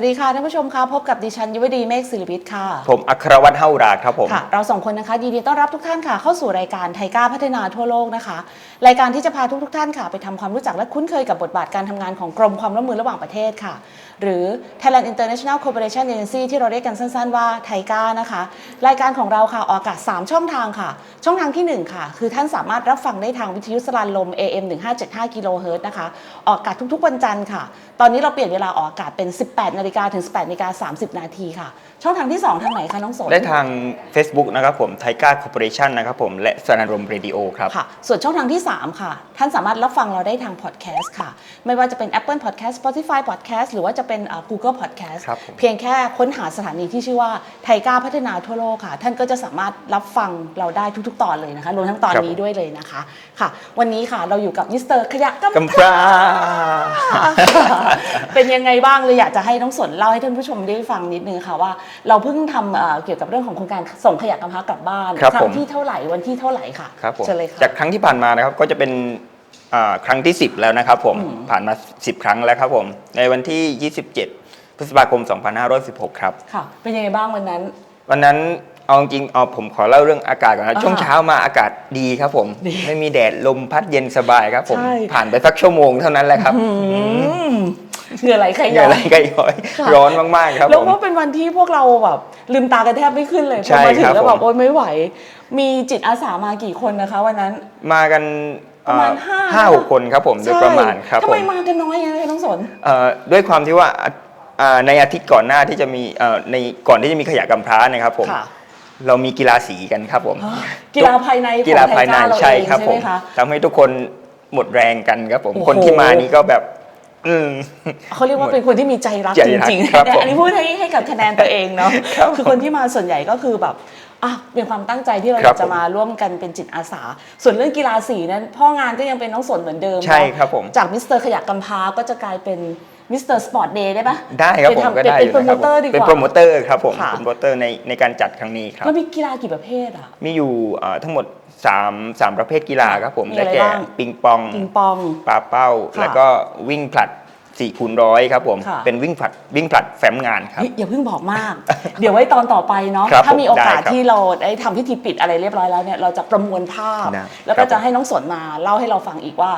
วัสดีค่ะท่านผู้ชมคะพบกับดิฉันยุวดีเมฆศิริวิทย์ค่ะ ผมอัครวัฒน์เฮาราครับผมค่ะเราสองคนนะคะยินดีต้อนรับทุกท่านค่ะ เข้าสู่รายการไทยก้าพัฒนาทั่วโลกนะคะ รายการที่จะพาทุกทท่านค่ะ ไปทำความรู้จักและคุ้นเคยกับบทบาทการทำงานของกรมความร่วมมือระหว่างประเทศค่ะ หรือ Thailand International Cooperation Agency ที่เราเรียกกันสั้นๆว่าไทยก้านะคะ รายการของเราค่ะออกอากาศ 3 ช่องทางค่ะ ช่องทางทีหนึ่1 ค่ะ คือท่านสามารถรับฟังได้ทางวิทยุสลานลม AM 1575กิโลเฮิรตซ์นะคะ ออกอากาศทุกๆวันจันทร์ค่ะ ตอนนี้เราเปลี่ยนเวลาออกอากาศเป็น 18นาฬิกาถึง 18นาฬิกา30 นาทีค่ะ ช่องทางที่ 2 ทางไหนคะน้องสนได้ทาง Facebook นะครับผมไทก้าคอร์ปอเรชันนะครับผมและสนารมเรดิโอครับค่ะ ส่วนช่องทางที่ 3 ค่ะ ท่านสามารถรับฟังเราได้ทางพอดแคสต์ค่ะ ไม่ว่าจะเป็น Apple Podcast Spotify Podcast หรือว่าจะเป็นเอ่อ Google Podcast ครับผมเพียงแค่ค้นหาสถานีที่ชื่อว่าไทยก้าพัฒนาทั่วโลกค่ะ ท่านก็จะสามารถรับฟังเราได้ทุกๆ ตอนเลยนะคะรวมทั้งตอนนี้ด้วยเลยนะคะค่ะ วันนี้ค่ะเราอยู่กับมิสเตอร์ขยะกำกำพร้าเป็นยังไงบ้างเลยอยากจะให้น้องสนเล่าให้ท่านผู้ชมได้ฟังนิดนึงค่ะว่า เราเพิ่งทำเอ่อเกี่ยวกับเรื่องของโครงการส่งขยะกำพร้ากลับบ้านครับครั้ผงมที่เท่าไหร่วันที่เท่าไหร่ค่ะครับผมเชิญเลยค่ะจากครั้งที่ผ่านมานะครับก็จะเป็นอ่า ครั้งที่ 10 แล้วนะครับผมผ่านมา 10 ครั้งแล้วครับผม ในวันที่ 27 พฤษภาคม 2516 ครับ ค่ะ เป็นยังไงบ้างวันนั้น วันนั้นเอาจริงๆเอาผมขอเล่าเรื่องอากาศก่อนนะอ่าช่วงเช้ามาอากาศดีครับผมดีไม่มีแดดลมพัดเย็นสบายครับผมใช่ผ่านไปสักชั่วโมงเท่านั้นแหละครับอืมเหงื่อไหลใครเหนื่ย้อออะไรยก็ย้อยค่ะร้อนมากๆครับแล้วผมก็เป็นวันที่พวกเราแบบลืมตากันแทบไม่ขึ้นเลยพใช่อมาถึคงรับแล้วแบบผมโอ๊ยไม่ไหว มีจิตอาสามากี่คนนะคะวันนั้น มากัน ประมาณเอ่อห้าห้าหกคนครับผมโดยประมาณครับทำผไมมมากันน้อยอย่างนี้นน้องสนเอ่อด้วยความที่ว่าอะอ่าในอาทิตย์ก่อนหน้าที่จะมีเอ่อในก่อนที่จะมีขยะกำพร้านะครับผมค่ะเรามีกีฬาสีกันครับผม กีฬาภายในของกีฬาภายในไทก้เรใช่เองครับผไหมคะทำให้ทุกคนหมดแรงกันครับผมโอ้โหคนที่มานี่ก็แบบอืมเขาเรียกว่าเป็นคนที่มีใจรักใจจรักริงครับๆผมอันนี้พูดให้ให้กับคะแนนตัวเองเนาะครับคือคนที่มาส่วนใหญ่ก็คือแบบ อะเป็นความตั้งใจที่เราคอรัยาบกจะมาร่วมกันเป็นจิตอาสา ส่วนเรื่องกีฬาสีนั้นพ่องานก็ยังเป็นน้องสนเหมือนเดิมใช่เนาะครับผมจากมิสเตอร์ขยะกำพร้าก็จะกลายเป็นมิสเตอร์สปอร์ตเดย์ได้ปะได้ครับผมเป็นก็ได้เป็นอยู่โปรนะโมครับเตอร์ดีกว่าเป็นโปรโมเตอร์ครับผมค่ะเป็นโปรโมเตอร์ในในการจัดครั้งนี้ครับแล้วมีกีฬากี่ประเภทอะมีอยู่เอ่อทั้งหมด3 3ประเภทกีฬาครับผมมีได้อะไรแก่บ้างปิงปองปิงปองปาเป้าค่ะแล้วก็วิ่งผลัด 4คูณร้อยครับผม ค่ะ เป็นวิ่งผลัดวิ่งผลัดแฟ้มงานครับ เฮ้ยอย่าเพิ่งบอกมาก เดี๋ยวไว้ตอนต่อไปเนาะครับถ้ามีโอกาสได้ครับที่เราได้ทำพิธีปิดอะไรเรียบร้อยแล้วเนี่ยเราจะประมวลภาพ ได้แล้วก็ครับจะให้น้องสนมาเล่าให้เราฟังอีกว่า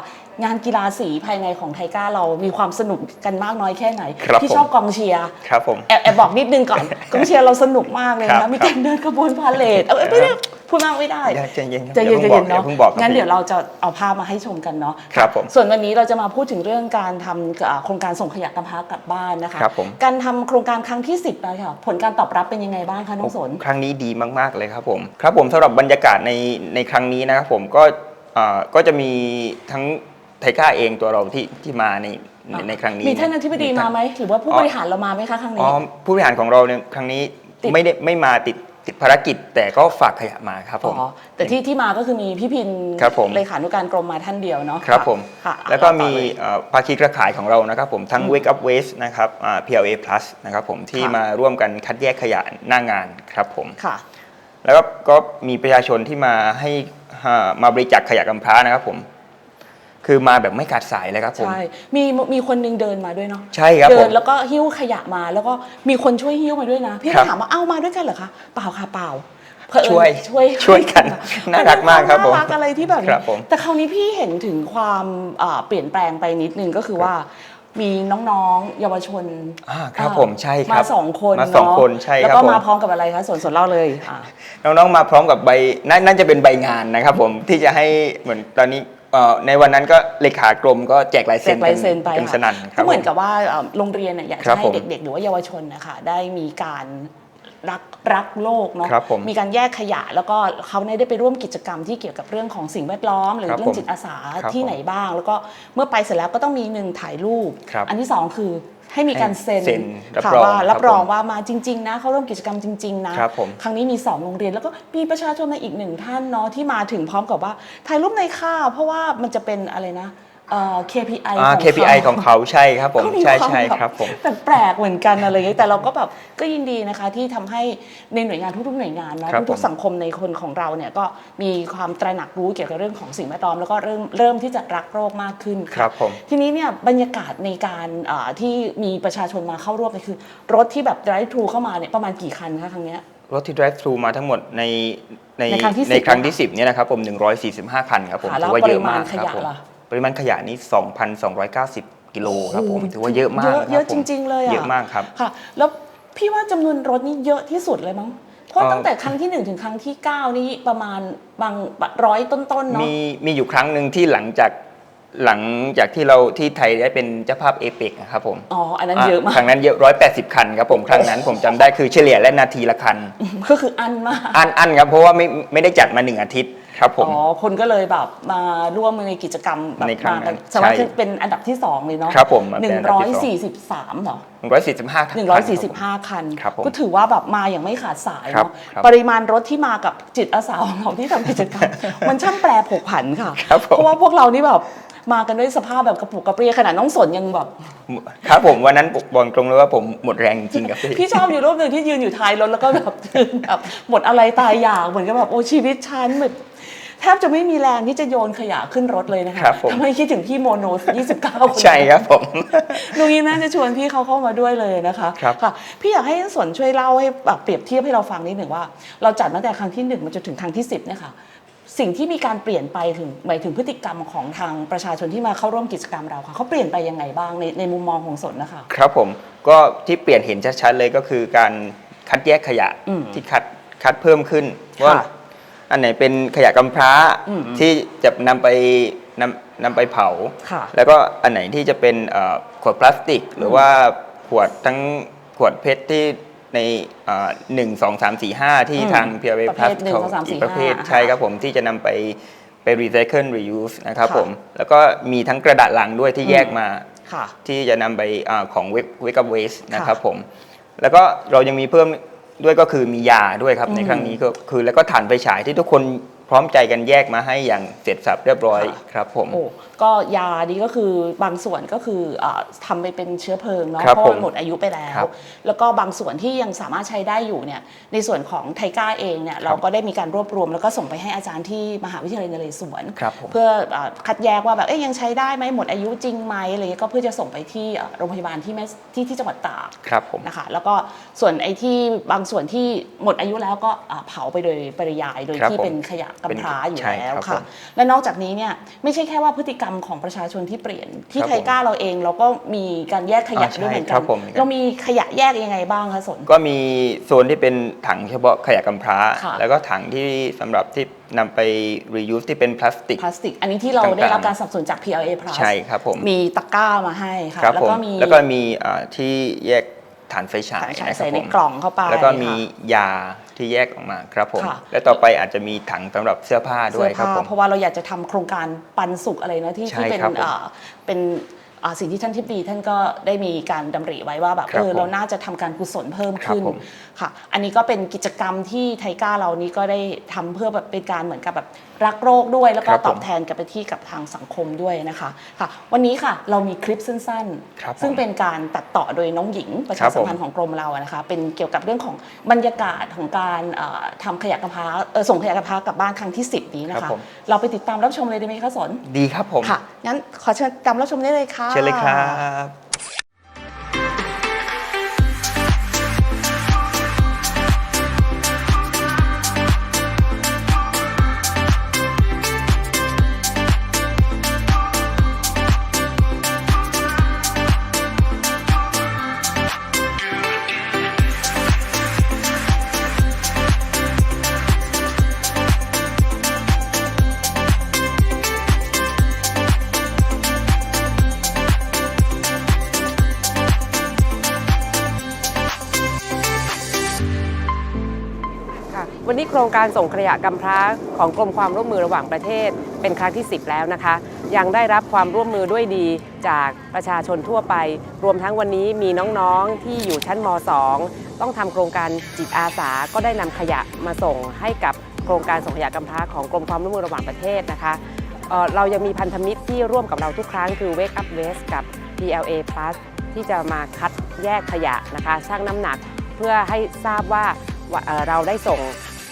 งานกีฬาสีภายในของไทก้าเรามีความสนุกกันมากน้อยแค่ไหน ครับที่ผม ชอบกองเชียร์ครับผม แอบแอบบอกนิดนึงก่อน กองเชียร์เราสนุกมากเลยครันะบมีการเดินขบวนพาเลทเออไม่ได้พูดมากไม่ได้ใจเย็นๆครับใจเย็นใจอย่าเย็นเพิ่งบอกเนาะอย่าเพิ่งบอกครับงั้นพี่เดี๋ยวเราจะเอาภาพมาให้ชมกันเนาะครับผมส่วนวันนี้เราจะมาพูดถึงเรื่องการทำอ่าโครงการส่งขยะกำพร้ากลับบ้านนะคะ ครับผม การทำโครงการครั้งที่ 10แล้วค่ะผลการตอบรับเป็นยังไงบ้างคะน้องสน ครั้งนี้ดีมากๆเลยครับผม ครับผมสำหรับบรรยากาศในในครั้งนี้นะครับผมก็เอ่อก็จะมีทั้ง ไทก้าเองตัวเราที่ที่มาในในในครั้งนี้มีท่านอธิบดีมาไหมหรือว่าผู้บริหารเรามาไหมคะครั้งอ๋นี้อผู้บริหารของเราเนี่ยครั้งนี้ติดไม่ได้ไม่มาติดติดภารกิจแต่ก็ฝากขยะมาครับผมอ๋อแต่ที่ที่มาก็คือมีพี่พินครับผมเลขานุการกรมมาท่านเดียวเนาะครับผมค่ะแล้วก็ต่อมีเลยเอ่อภาคีเครือข่ายของเรานะครับผมทั้ง Wake Up Waste นะครับอ่า PLA Plus นะครับผมที่ค่ะมาร่วมกันคัดแยกขยะหน้างานครับผมค่ะ แล้วก็ก็มีประชาชนที่มาให้อ่ามาบริจาคขยะกำพร้านะครับผม คือมาแบบไม่ขาดสายเลยครับผม ใช่ มีมีคนหนึงเดินมาด้วยเนาะ ใช่ครับเดิผนมแล้วก็หิ้วขยะมา แล้วก็มีคนช่วยหิ้วมาด้วยนะ พี่ครับ ถามว่าเอ้ามาด้วยกันเหรอคะ เปล่าค่ะเปล่าเผอิญช่วยช่วยช่วยกันน่ารักมากครับผมน่ารักอะไรที่แบบครับผมแต่คราวนี้พี่เห็นถึงความอ่าเปลี่ยนแปลงไปนิดนึงก็คือว่า มีน้องๆ เยาวชนอ่าครับอ่าผมใช่ครับมาสองคนมาสองเะคนใช่แล้วครับก็ผมมาพร้อมกับอะไรคะส่วนส่วนเล่าเลยอ่า น้องๆ มาพร้อมกับใบน่าน่าจะเป็นใบงานนะครับผมที่จะให้เหมือนตอนนี้เอ่อ ในวันนั้นก็เลขากรมก็แจกลายแจเซ็นกลายเซ็นไปกันค่ะสนั่นครัก็บเหมือนผมกับว่าเอ่อโรงเรียนเนี่ยอยากครัจะบให้ผมเด็กๆ หรือว่าเยาวชนนะคะได้มีการรักรักโลกเนาะครับผมมีการแยกขยะแล้วก็เขาเนี่ยได้ไปร่วมกิจกรรมที่เกี่ยวกับเรื่องของสิ่งแวดล้อม หรือครับเรื่องผมจิตอาสาครับที่ไหนบ้าง แล้วก็เมื่อไปเสร็จแล้วก็ต้องมีหนึ่งถ่ายรูปครับอันที่สองคือ ให้มีการเซ็นเซ็นรับค่ะรองว่าครับรับรองผมว่ามาจริง ๆ นะ เขาร่วมกิจกรรมจริง ๆ นะครับผม ครั้งนี้มี 2 โรงเรียนแล้วก็มีประชาชนในอีกหนึ่งท่านเนาะที่มาถึงพร้อมกับว่าถ่ายรูปในค่าเพราะว่ามันจะเป็นอะไรนะ เอ่อ KPI อ่า ของ KPI เขาของเขาใช่ครับผมเขามีใช่วามใช่แบบครับผม แปลกๆเหมือนกันอะไรอย่างเงี้ยแต่เราก็แบบก็ยินดีนะคะที่ทำให้ในหน่วยงานทุกๆหน่วยงานเนาะครับทุกผมๆสังคมในคนของเราเนี่ยก็มีความตระหนักรู้เกี่ยวกับเรื่องของสิ่งแวดล้อมแล้วก็เริ่มเริ่มที่จะรักโลกมากขึ้นะครับผมทีนี้เนี่ยบรรยากาศในการอ่าที่มีประชาชนมาเข้าร่วมเนี่ยคือ รถที่แบบ drive thru เข้ามาเนี่ยประมาณกี่คันคะครั้งเนี้ย รถที่ drive thru มาทั้งหมดในในในครั้งที่ใน10ครั้งที่ 10เนี่ยนะครับผม 145 คันครับผมค่ะแล้ถืวอว่าเยอะมากปริมาณครับผมขยะล่ะ ปริมาณขยะนี้ 2,290 กิโลครับผมโอ้โหถือว่าเยอะมากเยอะเยอะคบผมจริง ๆ เลยอะเยอะมากครับค่ะ แล้วพี่ว่าจำนวนรถนี่เยอะที่สุดเลยมั้งเพราะเอ่อตั้งแต่ครั้งที่หนึ่งถึงครั้งที่เก้านี่ประมาณบางร้อยต้นๆเนาะมีมีอยู่ครั้งหนึ่งที่หลังจากหลังจากที่เราที่ไทยได้เป็นเจ้าภาพเอเปกครับผม อ๋อ อันนั้นเยอะมาคกรั้งนั้นเยอะ180คันครับผม ครั้งนั้นผมจำได้คือเฉลี่ยและนาทีละคัน ก็คืออันมาก อันอันครับ เพราะว่าไม่ไม่ได้จัดมาหนึ่งอาทิตย์ ครับผม อ๋อคนก็เลยแบบมาร่วมในกิจกรรมแบบในครั้งมากันนั้นสามารถใช่เป็นอันดับที่สองเลยเนาะครับผมหนึ่งเป็นอันดัร้บอยที่สอง สี่สิบสามเหรอ 145คันหนึ่งร้อยสี่สิบห้าคัน ครับผมก็ถือว่าแบบมาอย่างไม่ขาดสายครับเนาะครับปริมาณรถที่มากับจิตอาสาของเราที่ทำกิจกรรม มันช่างแปรผกผันค่ะ ครับผมเพราะว่าพวกเรานี่แบบ มากันด้วยสภาพแบบกระปุกกระเปรี้ยขนาดน้องสนยังแบบ ครับผมวันนั้นบอกตรงเลยว่าผมหมดแรงจริงๆครับพี่พี่ชอบอยู่รูปหนึ่งที่ยืนอยู่ท้ายรถแล้วก็แบบยืนแบบหมดอะไรตายอยากเหมือนกับแบบโอ้ชีวิตฉันแบบแทบจะไม่มีแรงที่จะโยนขยะขึ้นรถเลยนะคะครับผมทำไมคิดถึงพี่โมโน29 คนใช่ครับผมลุงยินน่าจะชวนพี่เขาเข้ามาด้วยเลยนะคะครับค่ะ พี่อยากให้สนช่วยเล่าให้แบบเปรียบเทียบให้เราฟังนิดหนึ่งว่า เราจัดตั้งแต่ครั้งที่หนึ่งมาจนถึงครั้งที่สิบเนี่ยค่ะ สิ่งที่มีการเปลี่ยนไปถึงหมายถึงพฤติกรรมของทางประชาชนที่มาเข้าร่วมกิจกรรมเราค่ะเขาเปลี่ยนไปยังไงบ้างในในมุมมองของสนนะคะ ครับผมก็ที่เปลี่ยนเห็นชัดๆเลยก็คือการคัดแยกขยะอืมที่คัดคัดเพิ่มขึ้นว่าค่ะอันไหนเป็นขยะกำพร้าอืม ที่จะนำไปนำนำไปเผา ค่ะ แล้วก็อันไหนที่จะเป็นเอ่อขวดพลาสติก หรือว่าขวดทั้งขวดเพชรที่ ในหนึ่งสองสามสี่ห้าที่อืมทาง p พีประพเภลัทสหนึ่งเขาสองสามสี่อีกประเภทห้าใช่ครับผมที่จะนำไปไปรีไซเคิลรียูสนะครับค่ะผม แล้วก็มีทั้งกระดาษลังด้วยที่แยกมาค่ะที่จะนำไปอาของเวกเวกับเวสนะครับค่ะผม แล้วก็เรายังมีเพิ่มด้วยก็คือมียาด้วยครับอืมในครั้งนี้ก็คือแล้วก็ถ่านไฟฉายที่ทุกคน พร้อมใจกันแยกมาให้อย่างเสร็จสับเรียบร้อยค่ะครับผม โอ้ก็ยานี้ก็คือบางส่วนก็คืออาทำไปเป็นเชื้อเพลิงเนาะครับเพราะว่าผมหมดอายุไปแล้ครัวบแล้วก็บางส่วนที่ยังสามารถใช้ได้อยู่เนี่ยในส่วนของไทก้าเองเนี่ยเราก็ได้มีการรวบรวม แล้วก็ส่งไปให้อาจารย์ที่มหาวิทยาลัยนเรศวรครับผม เพื่ออาคัดแยกว่าแบบเอ๊ยยังใช้ได้ไหมหมดอายุจริงไหมอะไรเงี้ยก็เพื่อจะส่งไปที่อ่าโรงพยาบาลที่แม่ที่ที่จังหวัดตาก ครับผม นะคะแล้วก็ส่วนไอ้ที่บางส่วนที่หมดอายุแล้วก็อ่าเผาไปโดยปริยายโดยครับที่ผมเป็นขยะกำพร้าอยู่ใช่แล้วครับค่ะผมและนอกจากนี้เนี่ยไม่ใช่แค่ว่าพฤติกรรมของประชาชนที่เปลี่ยน ที่ครับไทก้าเราเองเราก็มีการแยกขยะอ่าใช่ด้วยเหมือนคกัรันบผมเรามีขยะแยกยังไงบ้างคะสนก็มีโซนที่เป็นถังเฉพาะขยะกำพร้าค่ะแล้วก็ถังที่สำหรับที่นำไป reuse ที่เป็นพลาสติกพลาสติก อันนี้ที่เราต่างๆได้รับการสนับสนุนจาก PLA Plus ใช่ครับผมมีตะกร้ามาให้ค่ะครับแล้วผมก็มีแล้วก็มีอ่าที่แยก ถ่านไฟฉายถ่านไฟฉายนะครัใส่บในผมกล่องเข้าไปแล้วก็มีค่ะยาที่แยกออกมาครับผมค่ะและต่อไปอาจจะมีถังสำหรับเสื้อผ้าด้วเสื้ยอครับผ้าผมเพราะว่าเราอยากจะทำโครงการปันสุขอะไรนะที่ใช่ที่เป็นครับผมอ่าเป็นอ่า สิ่งที่ท่านทิบดีท่านก็ได้มีการดำริไว้ว่าแบบครับเออผมเราน่าจะทำการกุศลเพิ่มครับขึ้นผมค่ะ อันนี้ก็เป็นกิจกรรมที่ไทก้าเรานี้ก็ได้ทำเพื่อแบบเป็นการเหมือนกับแบบรักโรคด้วย แล้วก็ครับผมตอบแทนกลับไปที่กับทางสังคมด้วยนะคะค่ะ วันนี้ค่ะเรามีคลิปสั้นครับผมๆซึ่งเป็นการตัดต่อโดยน้องหญิงประชาสัมพันธ์ของกรมเราอะนะคะ เป็นเกี่ยวกับเรื่องของบรรยากาศของการเอ่อทำขยะกำพร้าเอ่อส่งขยะกำพร้ากลับบ้านครั้งที่ 10 นี้นะครัคะบผมเราไปติดตามรับชมเลยได้ไหมคะสนดีครับผมค่ะงั้นขอเชิญตามรับชมได้เลยค่ะเชิญเลยครับ โครงการส่งขยะกำพร้าของกรมความร่วมมือระหว่างประเทศ เป็นครั้งที่ 10 แล้วนะคะ ยังได้รับความร่วมมือด้วยดีจากประชาชนทั่วไป รวมทั้งวันนี้มีน้องๆที่อยู่ชั้นม .2 ต้องทำโครงการจิตอาสาก็ได้นำขยะมาส่งให้กับโครงการส่งขยะกำพร้าของกรมความร่วมมือระหว่างประเทศนะคะเเรายังมีพันธมิตรที่ร่วมกับเราทุกครั้งคือ Wake Up Waste กับ PLA Plus ที่จะมาคัดแยกขยะนะคะชั่งน้ำหนักเพื่อให้ทราบว่าเราได้ส่ง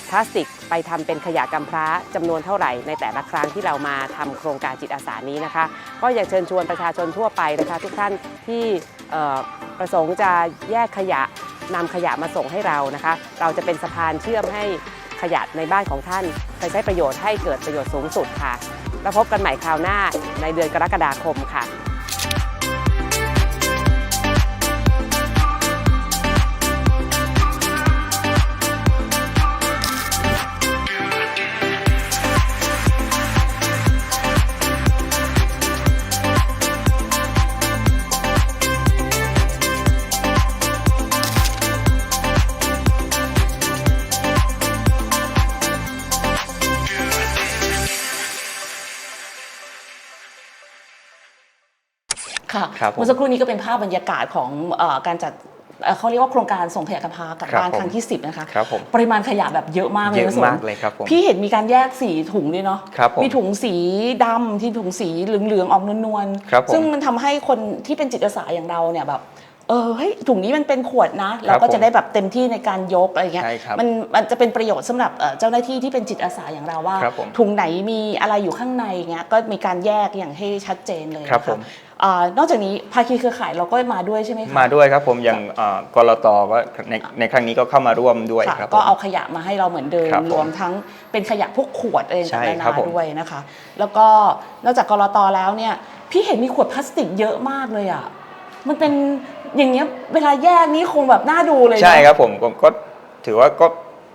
พลาสติกไปทำเป็นขยะกำพร้าจำนวนเท่าไหร่ ในแต่ละครั้งที่เรามาทำโครงการจิตอาสานี้นะคะ ก็อยากเชิญชวนประชาชนทั่วไปนะคะ ทุกท่านที่ประสงค์จะแยกขยะนำขยะมาส่งให้เรานะคะ เราจะเป็นสะพานเชื่อมให้ขยะในบ้านของท่าน ไปใช้ประโยชน์ให้เกิดประโยชน์สูงสุดค่ะ แล้วพบกันใหม่คราวหน้าในเดือนกรกฎาคมค่ะ ค่ะครับผม เมื่อสักครู่นี้ก็เป็นภาพบรรยากาศของเออการจัดเอ่อเขาเรียกว่าโครงการส่งขยะกำพร้ากลับครับบ้านผม ครั้งที่ 10 นะคะ ครับผมปริมาณขยะแบบเยอะมากเลยเยอะนะสนมากเลยครับผม พี่เห็นมีการแยกสีถุงด้วยเนาะครับผมมีถุงสีดำที่ถุงสีเหลืองๆออกนวลครับผมซึ่งมันทำให้คนที่เป็นจิตอาสาอย่างเราเนี่ยแบบเออเฮ้ยถุงนี้มันเป็นขวดนะ เราก็จะได้แบบเต็มที่ในการยกอะไรเงี้ยใช่ครับมันมันจะเป็นประโยชน์สำหรับเอ่อเจ้าหน้าที่ที่เป็นจิตอาสาอย่างเราว่า ครับผมถุงไหนมีอะไรอยู่ข้างในเงี้ยก็มีการแยกอย่างให้ชัดเจนเลยครับนะผคะมอ่า นอกจากนี้ภาคีเครือข่ายเราก็มาด้วยใช่ไหมคะมาด้วยครับผมอย่างเอ่อกรตก็ในในครั้งนี้ก็เข้ามาร่วมด้วยค่ะครับผมก็เอาขยะมาให้เราเหมือนเดิมครับผมรวมทั้งเป็นขยะพวกขวดอะไรใช่ต่างๆนาครับนาผมด้วยนะคะ แล้วก็นอกจากกรตแล้วเนี่ยพี่เห็นมีขวดพลาสติกเยอะมากเลยอะมันเป็นอย่างเงี้ยเวลาแยกนี่คงแบบน่าดูเลยนะใช่ครับผมก็ก็ถือว่าก็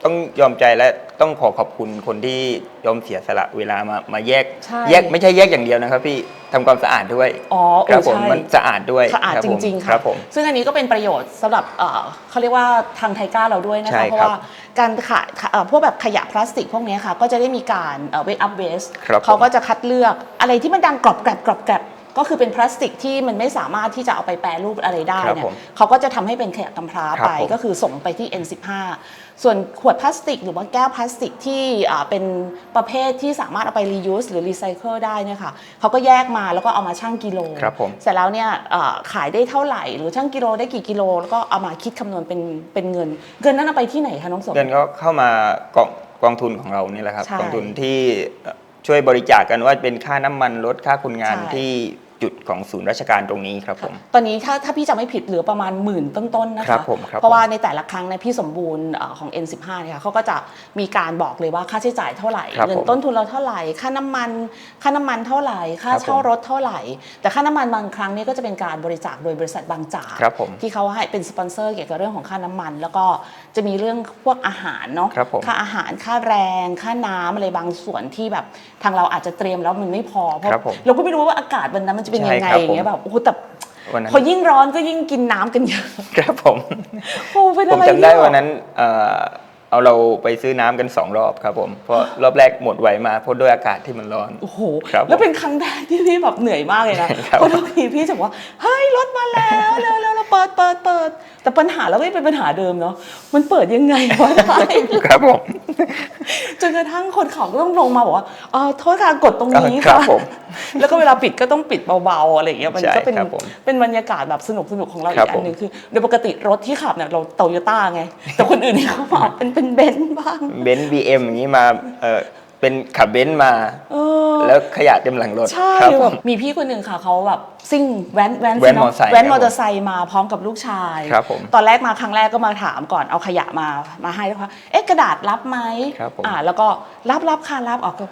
ต้องยอมใจและต้องขอขอบคุณคนที่ยอมเสียสละเวลามามาแยกใช่ แยกไม่ใช่แยกอย่างเดียวนะครับ พี่ทำความสะอาดด้วยอ๋อเอครัอบผมใช่ มันสะอาดด้วยสะอาดคบจผมริง ๆคค่ะรับผม ซึ่งอันนี้ก็เป็นประโยชน์สำหรับเอ่อเขาเรียกว่าทางไทก้าเราด้วยนะใช่คะเพราะครับว่าการขายเอ่อพวกแบบขยะพลาสติกพวกเนี้ยค่ะ ก็จะได้มีการเวทอัพเวสครับผมเขาก็จะคัดเลือกอะไรที่มันดังกรอบแกรบกรอบแกรบ ก็คือเป็นพลาสติกที่มันไม่สามารถที่จะเอาไปแปรรูปอะไรได้ครับเนี่ยผมเขาก็จะทำให้เป็นขยะกำพร้าครับไปผมก็คือส่งไปที่ N15 ส่วนขวดพลาสติก หรือว่าแก้วพลาสติกที่อ่าเป็นประเภทที่สามารถเอาไป reuse หรือ recycle ได้เนี่ยค่ะเขาก็แยกมาแล้วก็เอามาชั่งกิโลครับผมเสร็จแล้วเนี่ยเอ่อขายได้เท่าไหร่ หรือช่างกิโลได้กี่กิโล แล้วก็เอามาคิดคำนวณเป็นเป็นเงิน เงินนั้นเอาไปที่ไหนคะน้องสมเงินก็เข้ามากองกองทุนของเรานี่แหละครับใช่กองทุนที่เอ่อช่วยบริจาคกันว่าเป็นค่าน้ำมันลดค่าคนงานใช่ที่ จุดของศูนย์ราชการตรงนี้ครับผม ตอนนี้ถ้าถ้าพี่จำไม่ผิดเหลือประมาณหมื่นต้นๆนะครัคะบผมครับเพราะว่าในแต่ละครั้งเนยพี่สมบูรณ์เอ่อของ N15 เนี่ยเขาก็จะมีการบอกเลยว่าค่าใช้จ่ายเท่าไหร่ครับเงินผมต้นทุนเราเท่าไหร่ ค่าน้ำมันค่าน้ำมันเท่าไหร่ ค่าครับผมเช่ารถเท่าไหร่ แต่ค่าน้ำมันบางครั้งเนี่ยก็จะเป็นการบริจาคโดยบริษัทบางจากครับผมที่เขาให้เป็นสปอนเซอร์เกี่ยวกับเรื่องของค่าน้ำมัน แล้วก็จะมีเรื่องพวกอาหารเนาะครับผมค่าอาหารค่าแรง ค่าน้ำอะไรบางส่วนที่แบบทางเราอาจจะเตรียมแล้วมันไม่พอเพราะครับผมเราก็ไม่รู้ว่าอากาศวันนั้นมันจะเป็นยังไงใช่ครับอย่างเงี้ยผมแบบโอ้โหแต่วันนั้นพอยิ่งร้อนก็ยิ่งกินน้ำกันเยอะครับผมโอ้เป็นผอะมไรจำได้ที่แบบวันนั้นเอ่อ เอาเราไปซื้อน้ำกันสองรอบครับผมเพราะรอบแรกหมดไวมาเพราะด้วยอากาศที่มันร้อน โอ้โห ครับผมแล้วเป็นครั้งแรกที่พี่แบบเหนื่อยมากเลยนะครับ เพราะทุกทีพี่จะบอกว่า เฮ้ย รถมาแล้วเร็วเร็วเร็วเปิดเปิดเปิด แต่ปัญหาเราก็ยังเป็นปัญหาเดิมเนาะ มันเปิดยังไงวะครับผม จนกระทั่งคนขับก็ต้องลงมาบอกว่าเออโทษค่ะกดตรงนี้ครัค่ะ บผมแล้วก็เวลาปิดก็ต้องปิดเบาๆอะไรอย่างเงี้ย มันใช่ก็เป็นครับผมเป็นบรรยากาศแบบสนุกสนุกๆของเราคอีรับกอันหนึ่งผมคือโดยปกติรถที่ขับเนี่ยเราโตโยต้าไง แต่คนอื่นเนี่ยเขาบอกเป็นเป็นเบนซ์บ้าง เบนซ์บีเอ็มอย่างนี้มาเออเป็นขับเบนซ์มา เออ แล้วขยะเต็มหลังรถใช่ครับผแบมบมีพี่คนหนึ่งค่ะเขาแบบซิ่งแว้นแว้นแว้นสิเะมอเตอร์ไซค์แว้นครับมอเตอร์ไซค์มาพร้อมกับลูกชาย ครับผมตอนแรกมาครั้งแรกก็มาถามก่อนเอาขยะมามาให้แล้วค่ะเอ๊ะกระดาษรับไหมครับผมอ่าแล้วก็รับรับค่ะรับออกก็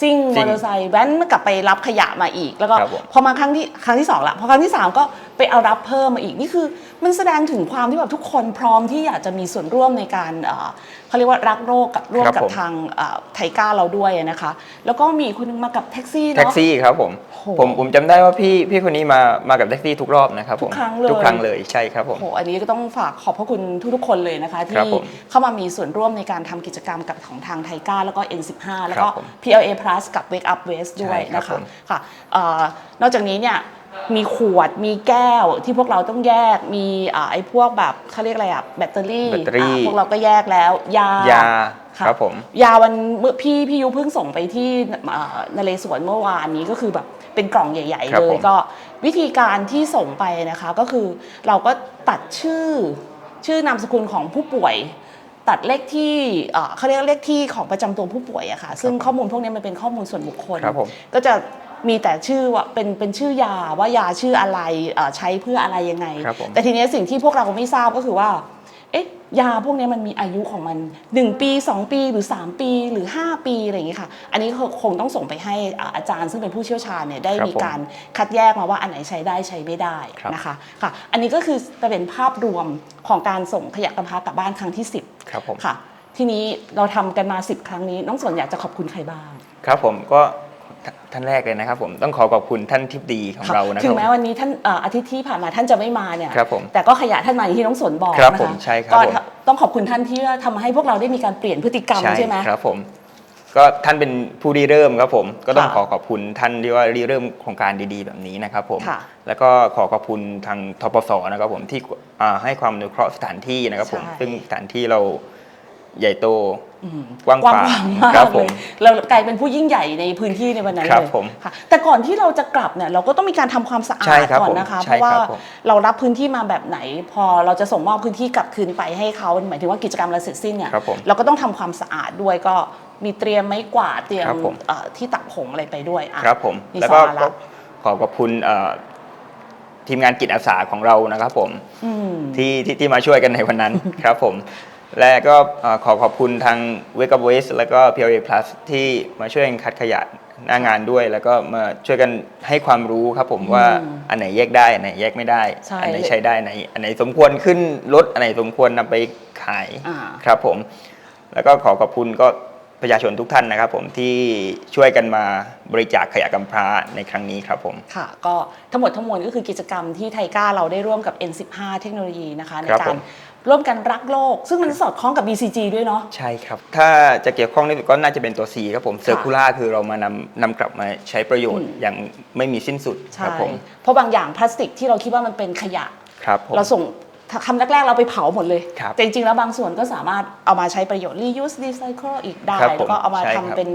ซิ่งซิ่มองเตอร์ไซค์แว้นกลับไปรับขยะมาอีก แล้วก็ครับผมพอมาครั้งที่ครั้งที่สองละพอครั้งที่สามก็ ไปเอารับเพิ่มมาอีก นี่คือมันแสดงถึงความที่แบบทุกคนพร้อมที่อยากจะมีส่วนร่วมในการเอ่อเขาเรียกว่ารักโรคกับร่วมครับกับผมทางเอ่อไทก้าเราด้วยนะคะ แล้วก็มีคนนึงมากับแท็กซี่แท็กเนาะซี่ครับผมโหผมผมจำได้ว่าพี่พี่คนนี้มามากับแท็กซี่ทุกรอบนะครับผมทุกครั้งเลยทุกครั้งเลยใช่ครับผมโอ้โหอันนี้ก็ต้องฝากขอบพระคุณทุกๆคนเลยนะคะครัที่บผมเข้ามามีส่วนร่วมในการทำกิจกรรมกับของทางไทก้าแล้วก็ N15 แล้วก็ครับผม PLA Plus กับ Wake Up West ด้วยใช่ครับนะผคะมค่ะเอ่อนอกจากนี้เนี่ย มีขวดมีแก้วที่พวกเราต้องแยกมีอ่าไอ้พวกแบบเขาเรียกอะไรอะแบตเตอรี่แบตเตอรี่ อ่าพวกเราก็แยกแล้ว ยายาค่ะครับผม ยาวันเมื่อพี่พี่ยุเพิ่งส่งไปที่เอ่อนเรศวรเมื่อวานนี้ก็คือแบบเป็นกล่องใหญ่ๆครับเลยผมก็วิธีการที่ส่งไปนะคะก็คือเราก็ตัดชื่อชื่อนามสกุลของผู้ป่วย ตัดเลขที่เอ่อเขาเรียกเลขที่ของประจำตัวผู้ป่วยอะค่ะซึ่งข้อมูลพวกนี้มันเป็นข้อมูลส่วนบุคคล ครับผม ก็จะ มีแต่ชื่อว่าเป็นเป็นชื่อยาว่ายาชื่ออะไรเอ่อใช้เพื่ออะไรยังไงครับผมแต่ทีนี้สิ่งที่พวกเราไม่ทราบก็คือว่าเอ๊ะยาพวกนี้มันมีอายุของมัน 1 ปี 2 ปีหรือ 3 ปีหรือ 5 ปีอะไรอย่างงี้ค่ะ อันนี้คงต้องส่งไปให้อ่าอาจารย์ซึ่งเป็นผู้เชี่ยวชาญเนี่ยได้ครับมีผมการคัดแยกมาว่าอันไหนใช้ได้ใช้ไม่ได้ครับนะคะค่ะอันนี้ก็คือจะเป็นภาพรวมของการส่งขยะกำพร้ากลับบ้านครั้งที่ 10ครับผมค่ะ ทีนี้เราทำกันมา 10 ครั้งนี้ น้องสนอยากจะขอบคุณใครบ้าง ครับผมก็ ทท่านแรกเลยนะครับผมต้องขอขอบคุณท่านทิพดีของค่ะเรานะคถึรังบแม้วันนี้ท่านเอ่ออาทิตย์ที่ผ่านมาท่านจะไม่มาเนี่ยครับผมแต่ก็ขยะท่านมาอย่างที่น้องสนบอกครับนะผมคะใช่ครับก็ผมต้องขอบคุณท่านที่ว่าทำให้พวกเราได้มีการเปลี่ยนพฤติกรรมใช่ไหมครับผมก็ท่านเป็นผู้ริเริ่มครับผมก็ต้องค่ะขอขอบคุณท่านที่ว่าริเริ่มโครงการดีๆ แบบนี้นะครับผมค่ะแล้วก็ขอขอบคุณทางทปสนะครับผมที่อ่าให้ความอนุเคราะห์สถานที่นะครับผมใช่ซึ่งสถานที่เราใหญ่โต อืมกว้างขวางมากครับผเลมยเรากลายเป็นผู้ยิ่งใหญ่ในพื้นที่ในวันนั้นครับเลยผมค่ะ แต่ก่อนที่เราจะกลับเนี่ยเราก็ต้องมีการทำความสะอาใช่ดครับก่อนผมนะคะใช่เพราะว่าครับผม เรารับพื้นที่มาแบบไหน พอเราจะส่งมอบพื้นที่กลับคืนไปให้เขาหมายถึงว่ากิจกรรมเราเสร็จสิ้นเนี่ยครับผม เราก็ต้องทำความสะอาดด้วยก็มีเตรียมไม้กวาดเตรียมครับผม เอ่อที่ตักผงอะไรไปด้วยอะ ครับผมมีแล้วก็สาระก็ขอขอบคุณเอ่อทีมงานจิตอาสาของเรานะครับผม อืม ที่ที่ที่มาช่วยกันในวันนั้น ครับผม และก็เอ่อขอขอบคุณทาง Wake Up Waste แล้วก็ PLA Plus ที่มาช่วยกันคัดขยะหน้างานด้วย แล้วก็มาช่วยกันให้ความรู้ครับผมว่าอันไหนแยกได้ อันไหนแยกไม่ได้ ใช่ อัไหนใช้ได้อันไหนอันไหนสมควรขึ้นรถอันไหนสมควรนำไปขายอ่า ครับผม แล้วก็ขอขอบคุณก็ประชาชนทุกท่านนะครับผมที่ช่วยกันมาบริจาคขยะกำพร้าในครั้งนี้ครับผม ค่ะ ก็ทั้งหมดทั้งมวลก็คือกิจกรรมที่ไทก้าเราได้ร่วมกับ N15 เทคโนโลยีนะคะ ในครับกาผรม ร่วมกันรักโลก ซึ่งมันสอดคล้องกับ BCG ด้วยเนาะ ใช่ครับ ถ้าจะเกี่ยวข้องนี่ก็น่าจะเป็นตัว C ครับผมเซอร์คูล่าคือเรามานำนำกลับมาใช้ประโยชน์อืมอย่างไม่มีสิ้นสุดคใช่รับผม เพราะบางอย่างพลาสติกที่เราคิดว่ามันเป็นขยะ ครับผม เราส่ง คำแรก ๆ เราไปเผาหมดเลย ครับแต่จริง ๆ แล้วบางส่วนก็สามารถเอามาใช้ประโยชน์ reuse recycle อีกได้ ครับผมแล้วก็เอามาใช่ทำครับเป็น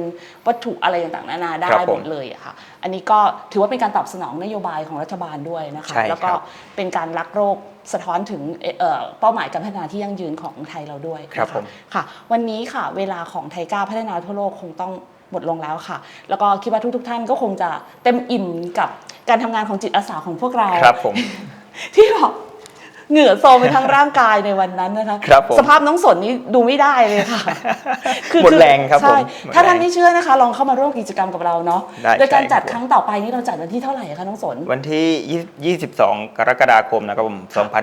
วัตถุอะไรต่างๆนานาได้ครับหผมมดเลยอะค่ะ อันนี้ก็ถือว่าเป็นการตอบสนองนโยบายของรัฐบาลด้วยนะคะ ใช่แล้วก็ครับเป็นการรักโรคสะท้อนถึงเอ่อเป้าหมายการพัฒนาที่ยั่งยืนของไทยเราด้วย ครับนะผคะมค่ะ วันนี้ค่ะ เวลาของไทยก้าพัฒนาทั่วโลกคงต้องหมดลงแล้วค่ะ แล้วก็คิดว่าทุกๆท่านก็คงจะเต็มอิ่มกับการทำงานของจิตอาสาของพวกเรา ครับผม ที่แบบ เหงื่อโซมไปทั้งร่างกายในวันนั้นนะคะครับผมสภาพน้องสนนี้ดูไม่ได้เลยค่ะหมดแรงครับผมใช่หมดถ้าท่านแรงไม่เชื่อนะคะ ลองเข้ามาร่วมกิจกรรมกับเราเนาะได้โดยการใช่จัดครับครั้งต่อไปนี้เราจัดวันที่เท่าไหร่คะน้องสน วันที่ 22 กรกฎาคมนะครับผม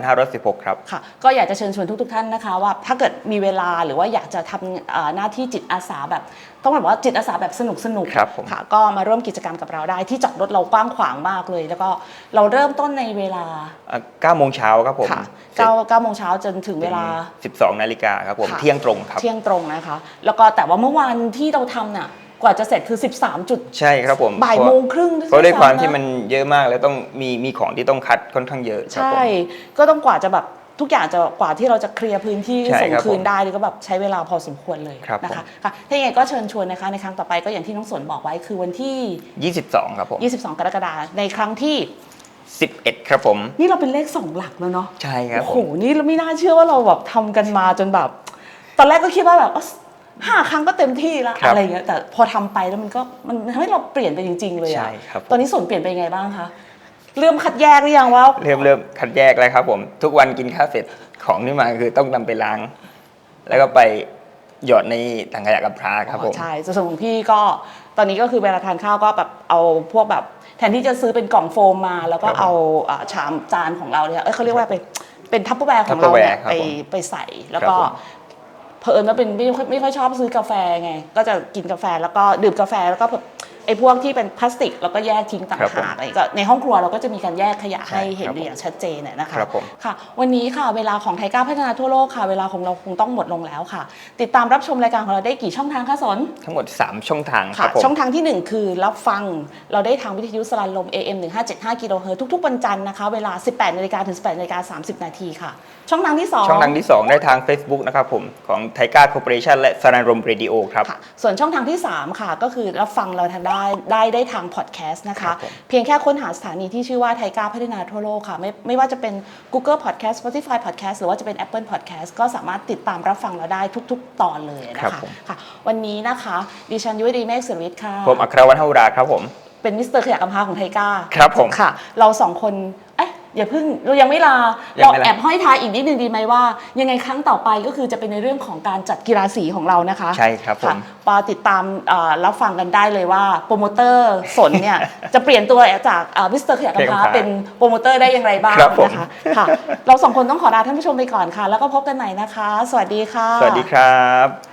2516 ครับค่ะ ก็อยากจะเชิญชวนทุกๆท่านนะคะว่าถ้าเกิดมีเวลาหรือว่าอยากจะทำเอ่อหน้าที่จิตอาสาแบบ ต้องบอกว่าจิตอาสาแบบสนุกสนุกๆครับผมค่ะ ก็มาร่วมกิจกรรมกับเราได้ที่จอดรถเรากว้างขวางมากเลย แล้วก็เราเริ่มต้นในเวลาอะ9โมงเช้าครับผมค่ะเสร็จ9 9โมงเช้าจนถึงเวลา 12 นาฬิกาครับผมค่ะ เที่ยงตรงครับ เที่ยงตรงนะคะ แล้วก็แต่ว่าเมื่อวานที่เราทำน่ะกว่าจะเสร็จคือ 13จุดใช่ครับผมบ่ายโมงครึ่งเพราะด้วยความที่ซ้ำะมันเยอะมากแล้วต้องมีมีของที่ต้องคัดค่อนข้างเยอะครับใช่ผมก็ต้องกว่าจะแบบทุกอย่างจะกว่าที่เราจะเคลียร์พื้นที่ใช่ส่งครับคืนผมได้นี่ก็แบบใช้เวลาพอสมควรเลยครับ นะคะผมค่ะถ้าอย่างไรก็เชิญชวนนะคะในครั้งต่อไปก็อย่างที่น้องสนบอกไว้คือวันที่ 22 ครับผม 22 กรกฎาคมในครั้งที่ 11 ครับผม นี่เราเป็นเลขสองหลักแล้วเนาะใช่ครับโอ้ผโหมนี่เราไม่น่าเชื่อว่าเราแบบทำกันมาจนแบบ ตอนแรกก็คิดว่าแบบเอ้อห้าครั้งก็เต็มที่แล้วครับอะไรเงี้ยแต่พอทำไปแล้วมันก็มันทำให้เราเปลี่ยนไปจริง ๆ เลยอะใช่ครับผม ตอนนี้ส่วนเปลี่ยนไปยังไงบ้างคะเริ่มคัดแยกหรือยังว่า เริ่มเริ่มคัดแยกแล้วครับผม ทุกวันกินข้าวเสร็จของที่มาคือต้องนำไปล้าง แล้วก็ไปหยอดในถังขยะกับพร้าครับผม อ๋อใช่ส่วนของพี่ก็ตอนนี้ก็คือเวลาทานข้าวก็แบบเอาพวกแบบ แทนที่จะซื้อเป็นกล่องโฟมมา แล้วก็ครับผมเอาอ่าชามจานของเราเนี่ยเอ้ยเขาเรียกว่าเป็นเป็นทัพเปอร์แวร์ของเราเนี่ย Tupperware ครับไปผมไปใส่แล้วครับก็ผม เผอิญว่าเป็นไม่ค่อยไม่ค่อยชอบซื้อกาแฟไง ก็จะกินกาแฟแล้วก็ดื่มกาแฟแล้วก็แบบ ไอ้พวกที่เป็นพลาสติกแล้วก็แยกทิ้งต่างครับผมหากอะไรก็ในห้องครัวเราก็จะมีการแยกขยะใช่ให้เห็นครับผมอย่างชัดเจนน่ยนะคะครับผมค่ะวันนี้ค่ะเวลาของไทยก้าวพัฒนาทั่วโลกค่ะ เวลาของเราคงต้องหมดลงแล้วค่ะ ติดตามรับชมรายการของเราได้กี่ช่องทางคะสนทั้งหมด 3 ช่องทางคค่ะรับผมช่องทางที่ 1 คือรับฟังเราได้ทางวิทยุสลันลม AM 1575กิโลเฮิรตซ์ทุกๆวันจันทร์นะคะเวลา 18นาฬิกาถึง 18นาฬิกา30 นาทีค่ะช่องทางที่ 2 ช่องทางที่ 2 ได้ทาง Facebook นะครับผม ของไทก้าคอร์ปอเรชันและสรานรมเรดิโอครับค่ะส่วนช่องทางที่ 3 ค่ะ ก็คือรับฟังเราทางได้ได้ได้ทางพอดแคสต์นะครัคะบผมเพียงแค่ค้นหาสถานีที่ชื่อว่าไทก้าพัฒนาทั่วโลกค่ะ ไม่ไม่ว่าจะเป็น Google Podcast Spotify Podcast หรือว่าจะเป็น Apple Podcast ก็สามารถติดตามรับฟังเราได้ทุก ๆ ตอนเลยนะครัคะบผมค่ะ วันนี้นะคะดิฉันยุ้ยดีเมฆศิริวิทย์ค่ะผมอัครวัฒน์เฮาราครับผมเป็นมิสเตอร์ขยะกำพร้าของไทก้าครับผมค่ะ เราสองคนเอ๊ะอย่าเพิ่งเรายังไม่ลายังเราไม่ลาแอบห้อยท้ายอีกนิดนึงดีไหมว่า ยังไงครั้งต่อไปก็คือจะเป็นในเรื่องของการจัดกีฬาสีของเรานะคะ ใช่ครับผมะปาติดตามเอ่อรับฟังกันได้เลยว่าโปรโมเตอร์สนเนี่ยจะเปลี่ยนตัวจากมิสเตอร์ขยะกำพร้าขยะกำพร้าเป็นโปรโมเตอร์ได้อย่างไรบ้างครับผมนะคะค่ะเราสองคนต้องขอลาท่านผู้ชมไปก่อนค่ะ แล้วก็พบกันใหม่นะคะ สวัสดีค่ะ สวัสดีครับ